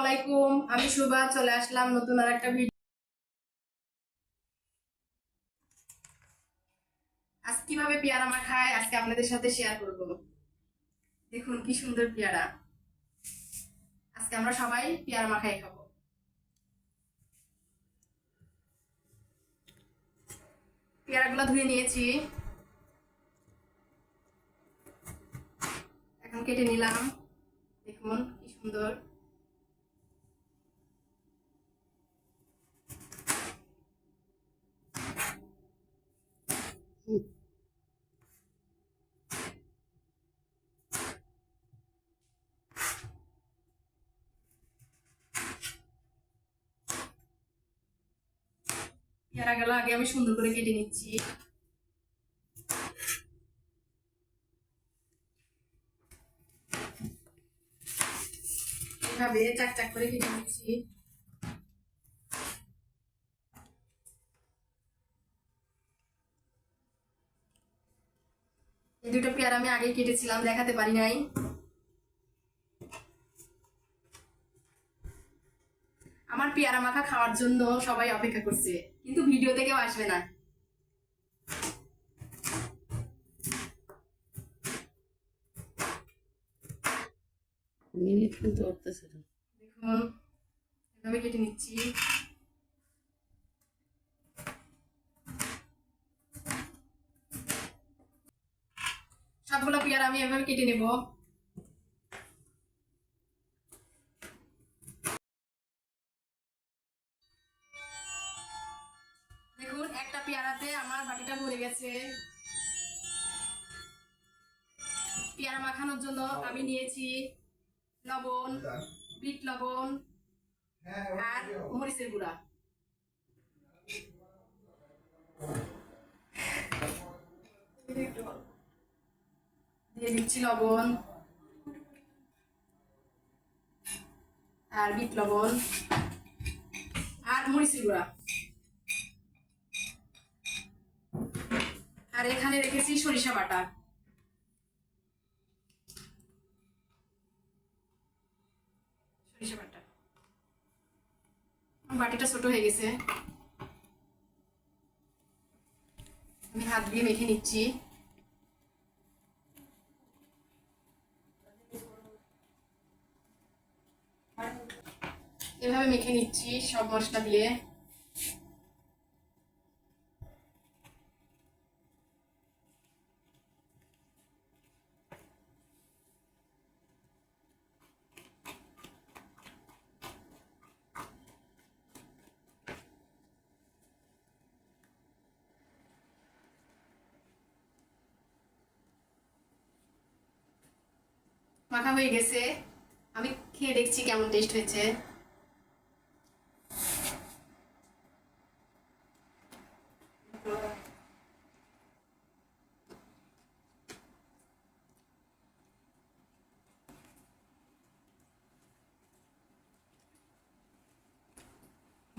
আলাইকুম, আমি শুভা, চলে আসলাম নতুন আর একটা ভিডিও আজ কীভাবে পেয়ারা মাখায় আজকে আপনাদের সাথে শেয়ার করব। দেখুন কি সুন্দর পেয়ারা। আজকে আমরা সবাই পেয়ারা মাখাই খাব। পেয়ারাগুলো ধুয়ে নিয়েছি। এখন কেটে নিলাম। দেখুন কি সুন্দর। পেয়ারাগুলো আগে আমি সুন্দর করে কেটে নিচ্ছি। এভাবে চাক চাক করে কেটে নিচ্ছি। এই দুটো পেয়ারা আমি আগে কেটেছিলাম দেখাতে পারি নাই। আমার পেয়ারা মাখা খাওয়ার জন্য সবাই অপেক্ষা করছে কিন্তু ভিডিওতে কেউ আসবে না। মিনিট কিন্তু দেখুন এভাবে কেটে নিচ্ছি। সবগুলো পেয়ারা আমি এভাবে কেটে নেব। দেখুন, একটা পেয়ারাতে আমার বাটিটা ভরে গেছে। পেয়ারা মাখানোর জন্য আমি নিয়েছি লবণ, বিট লবণ আর মরিচের গুঁড়া। দিয়ে দিচ্ছি লবণ। আর বিট লবণ। আর মরিচের গুঁড়া। আর এখানে রেখেছি সরিষা বাটা। সরিষা বাটা। বাটিটা ছোট হয়ে গেছে। আমি হাত দিয়ে মেখে নিচ্ছি। এভাবে মেখে নিচ্ছি? সব মশলা দিয়ে। মাখা হয়ে গেছে। আমি খেয়ে দেখছি কেমন টেস্ট হয়েছে।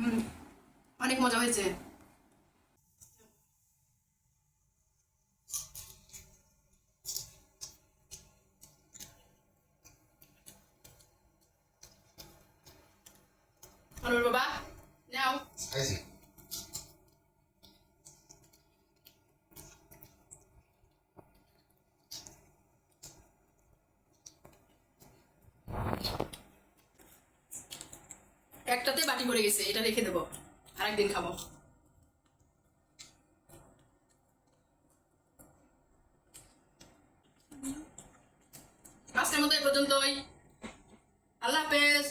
হুম অনেক মজা হয়েছে আনুর বাবা নাও খাইছি একটাতে বাটি পড়ে গেছে, এটা রেখে দেবো। আরেকদিন খাব। আজকের মতো এই পর্যন্তই। আল্লাহ হাফেজ।